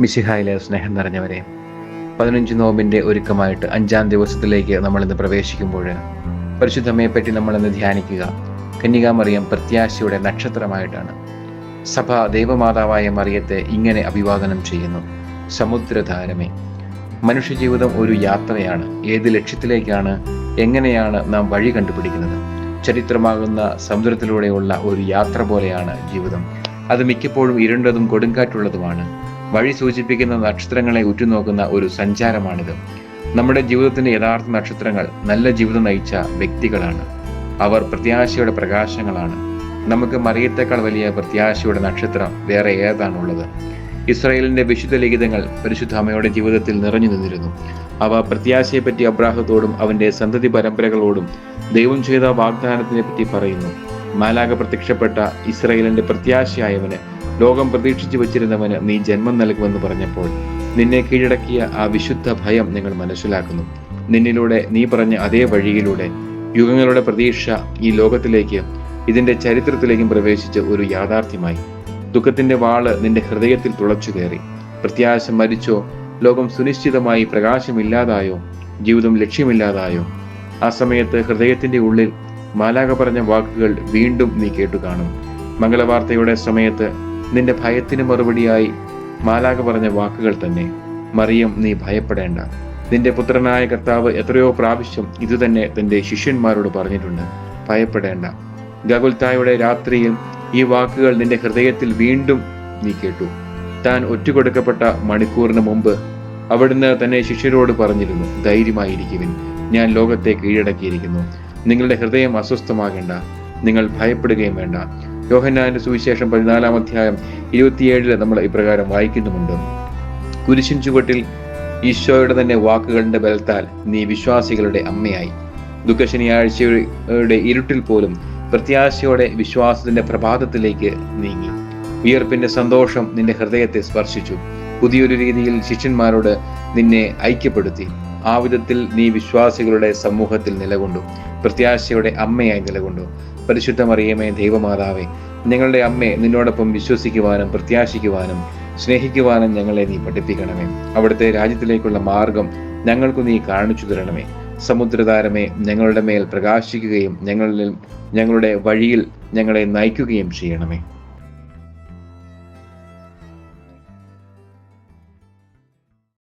മിശിഹായിലെ സ്നേഹം നിറഞ്ഞവരെ പതിനഞ്ച് നോമ്പിന്റെ ഒരുക്കമായിട്ട് അഞ്ചാം ദിവസത്തിലേക്ക് നമ്മൾ ഇന്ന് പ്രവേശിക്കുമ്പോൾ പരിശുദ്ധമ്മയെപ്പറ്റി നമ്മളിന്ന് ധ്യാനിക്കുക. കന്യകാമറിയം പ്രത്യാശയുടെ നക്ഷത്രമായിട്ടാണ്. സഭ ദൈവമാതാവായ മറിയത്തെ ഇങ്ങനെ അഭിവാദനം ചെയ്യുന്നു. സമുദ്രധാരമേ മനുഷ്യജീവിതം ഒരു യാത്രയാണ്. ഏത് ലക്ഷ്യത്തിലേക്കാണ് എങ്ങനെയാണ് നാം വഴി കണ്ടുപിടിക്കുന്നത്? ചരിത്രമാകുന്ന സമുദ്രത്തിലൂടെയുള്ള ഒരു യാത്ര പോലെയാണ് ജീവിതം. അത് മിക്കപ്പോഴും ഇരുണ്ടതും കൊടുങ്കാറ്റുള്ളതുമാണ്. വഴി സൂചിപ്പിക്കുന്ന നക്ഷത്രങ്ങളെ ഉറ്റുനോക്കുന്ന ഒരു സഞ്ചാരമാണിത്. നമ്മുടെ ജീവിതത്തിന്റെ യഥാർത്ഥ നക്ഷത്രങ്ങൾ നല്ല ജീവിതം നയിച്ച വ്യക്തികളാണ്. അവർ പ്രത്യാശയുടെ പ്രകാശങ്ങളാണ്. നമുക്ക് മറിയത്തേക്കാൾ വലിയ പ്രത്യാശയുടെ നക്ഷത്രം വേറെ ഏതാണുള്ളത്? ഇസ്രായേലിന്റെ വിശുദ്ധ ലിഖിതങ്ങൾ പരിശുദ്ധ അമ്മയുടെ ജീവിതത്തിൽ നിറഞ്ഞു നിന്നിരുന്നു. അവ പ്രത്യാശയെപ്പറ്റി അബ്രാഹത്തോടും അവന്റെ സന്തതി പരമ്പരകളോടും ദൈവം ചെയ്ത വാഗ്ദാനത്തിനെ പറ്റി പറയുന്നു. മാലാക പ്രത്യക്ഷപ്പെട്ട ഇസ്രായേലിന്റെ പ്രത്യാശയായവന് ലോകം പ്രതീക്ഷിച്ചു വച്ചിരുന്നവന് നീ ജന്മം നൽകുമെന്ന് പറഞ്ഞപ്പോൾ നിന്നെ കീഴടക്കിയ ആ വിശുദ്ധ ഭയം നിങ്ങൾ മനസ്സിലാക്കുന്നു. നിന്നിലൂടെ നീ പറഞ്ഞ അതേ വഴിയിലൂടെ യുഗങ്ങളുടെ പ്രതീക്ഷ ഈ ലോകത്തിലേക്ക് ഇതിന്റെ ചരിത്രത്തിലേക്കും പ്രവേശിച്ച് ഒരു യാഥാർത്ഥ്യമായി. ദുഃഖത്തിന്റെ വാൾ നിന്റെ ഹൃദയത്തിൽ തുളച്ചു കയറി. പ്രത്യാശ മരിച്ചോ ലോകം സുനിശ്ചിതമായി പ്രകാശമില്ലാതായോ ജീവിതം ലക്ഷ്യമില്ലാതായോ ആ സമയത്ത് ഹൃദയത്തിന്റെ ഉള്ളിൽ മാലാക പറഞ്ഞ വാക്കുകൾ വീണ്ടും നീ കേട്ടു കാണും മംഗളവാർത്തയുടെ സമയത്ത് നിന്റെ ഭയത്തിന് മറുപടിയായി മാലാക പറഞ്ഞ വാക്കുകൾ തന്നെ. മറിയം നീ ഭയപ്പെടേണ്ട. നിന്റെ പുത്രനായ കർത്താവ് എത്രയോ പ്രാവശ്യം ഇതുതന്നെ തന്റെ ശിഷ്യന്മാരോട് പറഞ്ഞിട്ടുണ്ട്. ഭയപ്പെടേണ്ട. ഗകുൽത്തായുടെ രാത്രിയിൽ ഈ വാക്കുകൾ നിന്റെ ഹൃദയത്തിൽ വീണ്ടും നീ കേട്ടു. താൻ ഒറ്റുകൊടുക്കപ്പെട്ട മണിക്കൂറിന് മുമ്പ് അവിടുന്ന് തന്നെ ശിഷ്യരോട് പറഞ്ഞിരുന്നു ധൈര്യമായിരിക്കുവിൻ. ഞാൻ ലോകത്തെ കീഴടക്കിയിരിക്കുന്നു. നിങ്ങളുടെ ഹൃദയം അസ്വസ്ഥമാകേണ്ട. നിങ്ങൾ ഭയപ്പെടുകയും വേണ്ട. യോഹന്നാന്റെ സുവിശേഷം പതിനാലാം അധ്യായം ഇരുപത്തിയേഴിൽ നമ്മൾ ഇപ്രകാരം വായിക്കുന്നുമുണ്ട്. കുരിശിൻ ചുവട്ടിൽ ഈശോയുടെ തന്നെ വാക്കുകളുടെ ബലത്താൽ നീ വിശ്വാസികളുടെ അമ്മയായി. ദുഃഖശനിയാഴ്ചയുടെ ഇരുട്ടിൽ പോലും പ്രത്യാശയോടെ വിശ്വാസത്തിന്റെ പ്രഭാതത്തിലേക്ക് നീങ്ങി. വിയർപ്പിന്റെ സന്തോഷം നിന്റെ ഹൃദയത്തെ സ്പർശിച്ചു. പുതിയൊരു രീതിയിൽ ശിഷ്യന്മാരോട് നിന്നെ ഐക്യപ്പെടുത്തി. ആ വിധത്തിൽ നീ വിശ്വാസികളുടെ സമൂഹത്തിൽ നിലകൊണ്ടു. പ്രത്യാശയുടെ അമ്മയായി നിലകൊണ്ടു. പരിശുദ്ധ മറിയമേ ദൈവമാതാവേ ഞങ്ങളുടെ അമ്മയെ നിന്നോടൊപ്പം വിശ്വസിക്കുവാനും പ്രത്യാശിക്കുവാനും സ്നേഹിക്കുവാനും ഞങ്ങളെ നീ പഠിപ്പിക്കണമേ. അവിടുത്തെ രാജ്യത്തിലേക്കുള്ള മാർഗം ഞങ്ങൾക്ക് നീ കാണിച്ചു തരണമേ. സമുദ്രതാരമേ ഞങ്ങളുടെ മേൽ പ്രകാശിക്കുകയും ഞങ്ങളിൽ ഞങ്ങളുടെ വഴിയിൽ ഞങ്ങളെ നയിക്കുകയും ചെയ്യണമേ.